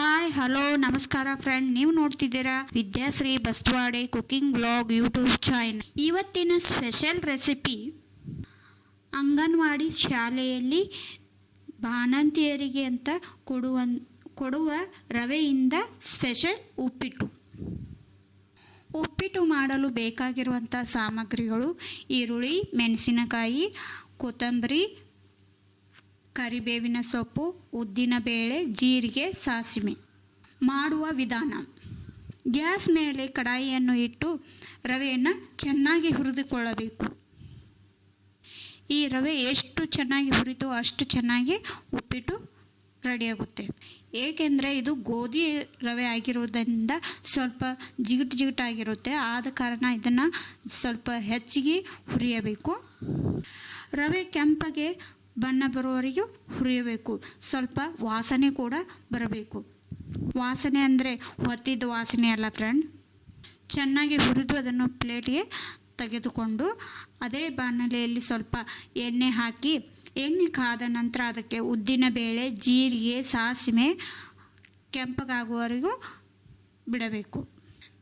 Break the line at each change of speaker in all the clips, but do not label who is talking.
Hi hello ನಮಸ್ಕಾರ friend ನೀವು ನೋಡ್ತಿದ್ದೀರಾ? Vidyashree Bastawade cooking blog YouTube channel ಇವತ್ತಿನ ಸ್ಪೆಷಲ್ ರೆಸಿಪಿ ಅಂಗನವಾಡಿ ಶಾಲೆಯಲ್ಲಿ ಬಾಣಂತಿಯರಿಗೆ ಅಂತ ಕೊಡುವ ಕೊಡುವ ರವೆಯಿಂದ ಸ್ಪೆಷಲ್ ಉಪ್ಪಿಟ್ಟು. ಉಪ್ಪಿಟ್ಟು ಮಾಡಲು ಬೇಕಾಗಿರುವಂಥ ಸಾಮಗ್ರಿಗಳು ಈರುಳ್ಳಿ, ಮೆಣಸಿನಕಾಯಿ, ಕೊತ್ತಂಬರಿ ಕರಿಬೇವಿನ ಸೊಪ್ಪು, ಉದ್ದಿನ ಬೇಳೆ, ಜೀರಿಗೆ, ಸಾಸಿವೆ ಮಾಡುವ ವಿಧಾನ. ಗ್ಯಾಸ್ ಮೇಲೆ ಕಡಾಯಿಯನ್ನು ಇಟ್ಟು ರವೆಯನ್ನು ಚೆನ್ನಾಗಿ ಹುರಿದುಕೊಳ್ಳಬೇಕು. ಈ ರವೆ ಎಷ್ಟು ಚೆನ್ನಾಗಿ ಹುರಿದು ಅಷ್ಟು ಚೆನ್ನಾಗಿ ಉಪ್ಪಿಟ್ಟು ರೆಡಿಯಾಗುತ್ತೆ. ಏಕೆಂದರೆ ಇದು ಗೋಧಿ ರವೆ ಆಗಿರುವುದರಿಂದ ಸ್ವಲ್ಪ ಜಿಗಿಟ್ ಜಿಗಿಟಾಗಿರುತ್ತೆ ಆದ ಕಾರಣ ಇದನ್ನು ಸ್ವಲ್ಪ ಹೆಚ್ಚಿಗೆ ಹುರಿಯಬೇಕು. ರವೆ ಕೆಂಪಗೆ ಬಣ್ಣ ಬರುವವರೆಗೂ ಹುರಿಯಬೇಕು. ಸ್ವಲ್ಪ ವಾಸನೆ ಕೂಡ ಬರಬೇಕು. ವಾಸನೆ ಅಂದರೆ ಹೊತ್ತಿದ್ದ ವಾಸನೆ ಅಲ್ಲ ಫ್ರೆಂಡ್ ಚೆನ್ನಾಗಿ ಹುರಿದು ಅದನ್ನು ಪ್ಲೇಟಿಗೆ ತೆಗೆದುಕೊಂಡು ಅದೇ ಬಾಣಲೆಯಲ್ಲಿ ಸ್ವಲ್ಪ ಎಣ್ಣೆ ಹಾಕಿ, ಎಣ್ಣೆ ಕಾದ ನಂತರ ಅದಕ್ಕೆ ಉದ್ದಿನ ಬೇಳೆ, ಜೀರಿಗೆ, ಸಾಸಿವೆ ಕೆಂಪಗಾಗುವವರೆಗೂ ಬಿಡಬೇಕು.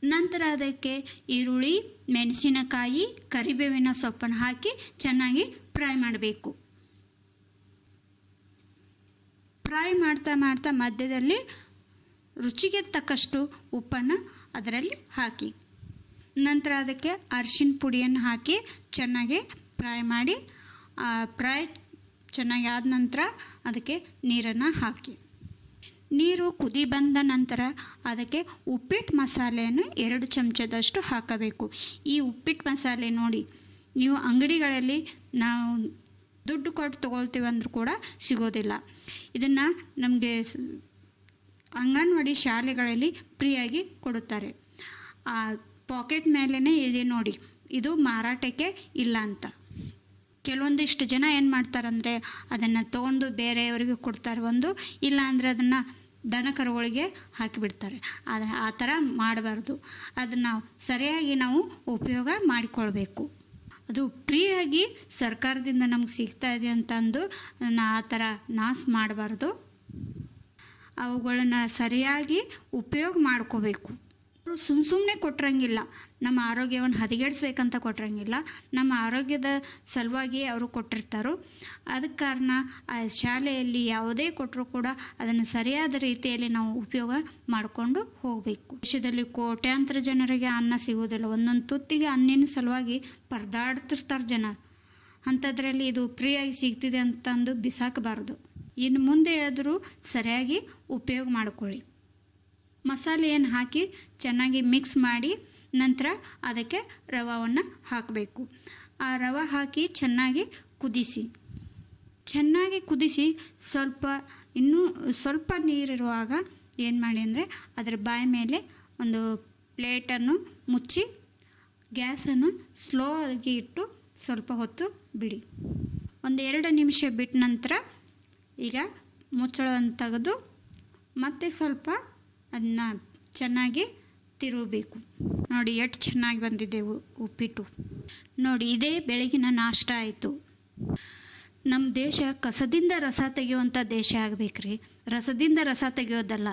ನಂತರ ಅದಕ್ಕೆ ಈರುಳ್ಳಿ, ಮೆಣಸಿನಕಾಯಿ, ಕರಿಬೇವಿನ ಸೊಪ್ಪನ್ನು ಹಾಕಿ ಚೆನ್ನಾಗಿ ಫ್ರೈ ಮಾಡಬೇಕು. ಫ್ರೈ ಮಾಡ್ತಾ ಮಾಡ್ತಾ ಮಧ್ಯದಲ್ಲಿ ರುಚಿಗೆ ತಕ್ಕಷ್ಟು ಉಪ್ಪನ್ನು ಅದರಲ್ಲಿ ಹಾಕಿ. ನಂತರ ಅದಕ್ಕೆ ಅರಿಶಿನ ಪುಡಿಯನ್ನು ಹಾಕಿ ಚೆನ್ನಾಗಿ ಫ್ರೈ ಮಾಡಿ ಫ್ರೈ ಚೆನ್ನಾಗಿ ಆದ ನಂತರ ಅದಕ್ಕೆ ನೀರನ್ನು ಹಾಕಿ. ನೀರು ಕುದಿ ಬಂದ ನಂತರ ಅದಕ್ಕೆ ಉಪ್ಪಿಟ್ಟು ಮಸಾಲೆಯನ್ನು ಎರಡು ಚಮಚದಷ್ಟು ಹಾಕಬೇಕು. ಈ ಉಪ್ಪಿಟ್ಟು ಮಸಾಲೆ ನೋಡಿ, ನೀವು ಅಂಗಡಿಗಳಲ್ಲಿ ನಾವು ದುಡ್ಡು ಕೊಟ್ಟು ತೊಗೊಳ್ತೀವಿ ಅಂದರೂ ಕೂಡ ಸಿಗೋದಿಲ್ಲ. ಇದನ್ನು ನಮಗೆ ಅಂಗನವಾಡಿ ಶಾಲೆಗಳಲ್ಲಿ ಫ್ರೀಯಾಗಿ ಕೊಡುತ್ತಾರೆ. ಆ ಪಾಕೆಟ್ ಮೇಲೇ ಇದೆ ನೋಡಿ, ಇದು ಮಾರಾಟಕ್ಕೆ ಇಲ್ಲ ಅಂತ. ಕೆಲವೊಂದಿಷ್ಟು ಜನ ಏನು ಮಾಡ್ತಾರಂದರೆ, ಅದನ್ನು ತೊಗೊಂಡು ಬೇರೆಯವರಿಗೆ ಕೊಡ್ತಾರೆ ಒಂದು, ಇಲ್ಲ ಅಂದರೆ ಅದನ್ನು ದನ ಕರುಗಳಿಗೆ ಹಾಕಿಬಿಡ್ತಾರೆ. ಆದರೆ ಆ ಥರ ಮಾಡಬಾರ್ದು. ಅದನ್ನು ಸರಿಯಾಗಿ ನಾವು ಉಪಯೋಗ ಮಾಡಿಕೊಳ್ಬೇಕು. ಅದು ಫ್ರೀಯಾಗಿ ಸರ್ಕಾರದಿಂದ ನಮ್ಗೆ ಸಿಗ್ತಾ ಇದೆ ಅಂತಂದು ನಾ ಆ ಥರ ನಾಶ ಮಾಡಬಾರ್ದು. ಅವುಗಳನ್ನು ಸರಿಯಾಗಿ ಉಪಯೋಗ ಮಾಡ್ಕೋಬೇಕು. ಸುಮ್ಮ ಸುಮ್ಮನೆ ಕೊಟ್ಟಿರಂಗಿಲ್ಲ ನಮ್ಮ ಆರೋಗ್ಯವನ್ನು ಹದಗೆಡಿಸ್ಬೇಕಂತ ಕೊಟ್ಟಿರಂಗಿಲ್ಲ ನಮ್ಮ ಆರೋಗ್ಯದ ಸಲುವಾಗಿ ಅವರು ಕೊಟ್ಟಿರ್ತಾರೋ. ಅದಕ್ಕೆ ಕಾರಣ ಆ ಶಾಲೆಯಲ್ಲಿ ಯಾವುದೇ ಕೊಟ್ಟರೂ ಕೂಡ ಅದನ್ನು ಸರಿಯಾದ ರೀತಿಯಲ್ಲಿ ನಾವು ಉಪಯೋಗ ಮಾಡಿಕೊಂಡು ಹೋಗಬೇಕು. ದೇಶದಲ್ಲಿ ಕೋಟ್ಯಾಂತರ ಜನರಿಗೆ ಅನ್ನ ಸಿಗೋದಿಲ್ಲ ಒಂದೊಂದು ತುತ್ತಿಗೆ ಅನ್ನಿನ ಸಲುವಾಗಿ ಪರದಾಡ್ತಿರ್ತಾರೆ ಜನ. ಅಂಥದ್ರಲ್ಲಿ ಇದು ಫ್ರೀಯಾಗಿ ಸಿಗ್ತಿದೆ ಅಂತಂದು ಬಿಸಾಕಬಾರ್ದು. ಇನ್ನು ಮುಂದೆ ಆದರೂ ಸರಿಯಾಗಿ ಉಪಯೋಗ ಮಾಡಿಕೊಳ್ಳಿ. ಮಸಾಲೆಯನ್ನು ಹಾಕಿ ಚೆನ್ನಾಗಿ ಮಿಕ್ಸ್ ಮಾಡಿ ನಂತರ ಅದಕ್ಕೆ ರವವನ್ನು ಹಾಕಬೇಕು. ಆ ರವೆ ಹಾಕಿ ಚೆನ್ನಾಗಿ ಕುದಿಸಿ. ಚೆನ್ನಾಗಿ ಕುದಿಸಿ ಸ್ವಲ್ಪ ಇನ್ನೂ ಸ್ವಲ್ಪ ನೀರಿರುವಾಗ ಏನು ಮಾಡಿ ಅಂದರೆ ಅದರ ಬಾಯಿ ಮೇಲೆ ಒಂದು ಪ್ಲೇಟನ್ನು ಮುಚ್ಚಿ ಗ್ಯಾಸನ್ನು ಸ್ಲೋ ಆಗಿ ಇಟ್ಟು ಸ್ವಲ್ಪ ಹೊತ್ತು ಬಿಡಿ. ಒಂದು ಎರಡು ನಿಮಿಷ ಬಿಟ್ಟ ನಂತರ ಈಗ ಮುಚ್ಚಳವನ್ನು ತೆಗೆದು ಮತ್ತೆ ಸ್ವಲ್ಪ ಅದನ್ನ ಚೆನ್ನಾಗಿ ತಿರುಗಬೇಕು. ನೋಡಿ, ಎಷ್ಟು ಚೆನ್ನಾಗಿ ಬಂದಿದೆ ಉಪ್ಪಿಟ್ಟು. ನೋಡಿ, ಇದೇ ಬೆಳಗಿನ ನಾಷ್ಟ ಆಯಿತು. ನಮ್ಮ ದೇಶ ಕಸದಿಂದ ರಸ ತೆಗೆಯುವಂಥ ದೇಶ ಆಗಬೇಕ್ರಿ. ರಸದಿಂದ ರಸ ತೆಗೆಯೋದಲ್ಲ.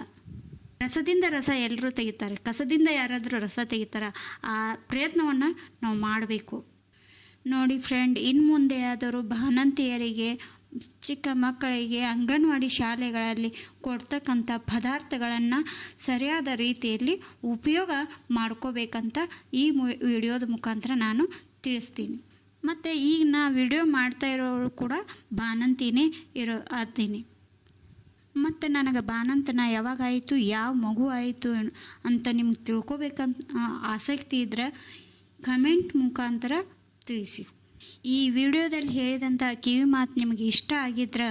ರಸದಿಂದ ರಸ ಎಲ್ಲರೂ ತೆಗಿತಾರೆ. ಕಸದಿಂದ ಯಾರಾದರೂ ರಸ ತೆಗಿತಾರ, ಆ ಪ್ರಯತ್ನವನ್ನು ನಾವು ಮಾಡಬೇಕು. ನೋಡಿ, ಫ್ರೆಂಡ್ ಇನ್ನು ಮುಂದೆ ಆದರೂ ಚಿಕ್ಕ ಮಕ್ಕಳಿಗೆ ಅಂಗನವಾಡಿ ಶಾಲೆಗಳಲ್ಲಿ ಕೊಡ್ತಕ್ಕಂಥ ಪದಾರ್ಥಗಳನ್ನು ಸರಿಯಾದ ರೀತಿಯಲ್ಲಿ ಉಪಯೋಗ ಮಾಡ್ಕೋಬೇಕಂತ ಈ ಮು, ವಿಡಿಯೋದ ಮುಖಾಂತರ ನಾನು ತಿಳಿಸ್ತೀನಿ. ಮತ್ತು ಈಗ ನಾ ವಿಡಿಯೋ ಮಾಡ್ತಾ ಇರೋರು ಕೂಡ ಬಾನಂತಿನೇ ಇರೋ ಆತೀನಿ ಮತ್ತು ನನಗೆ ಬಾಣಂತನ ಯಾವಾಗಾಯಿತು ಯಾವ ಮಗು ಆಯಿತು ಅಂತ ನಿಮ್ಗೆ ತಿಳ್ಕೊಬೇಕಂತ ಆಸಕ್ತಿ ಇದ್ದರೆ ಕಮೆಂಟ್ ಮುಖಾಂತರ ತಿಳಿಸಿ. ಈ ವಿಡಿಯೋದಲ್ಲಿ ಹೇಳಿದಂಥ ಕಿವಿ ಮಾತು ನಿಮಗೆ ಇಷ್ಟ ಆಗಿದ್ರೆ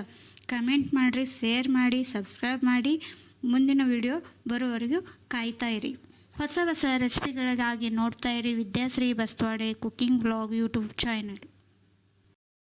ಕಮೆಂಟ್ ಮಾಡಿರಿ, ಶೇರ್ ಮಾಡಿ, ಸಬ್ಸ್ಕ್ರೈಬ್ ಮಾಡಿ. ಮುಂದಿನ ವಿಡಿಯೋ ಬರೋವರೆಗೂ ಕಾಯ್ತಾ ಇರಿ. ಹೊಸ ಹೊಸ ರೆಸಿಪಿಗಳಿಗಾಗಿ ನೋಡ್ತಾ ಇರಿ. Vidyashree Baswade cooking blog YouTube channel.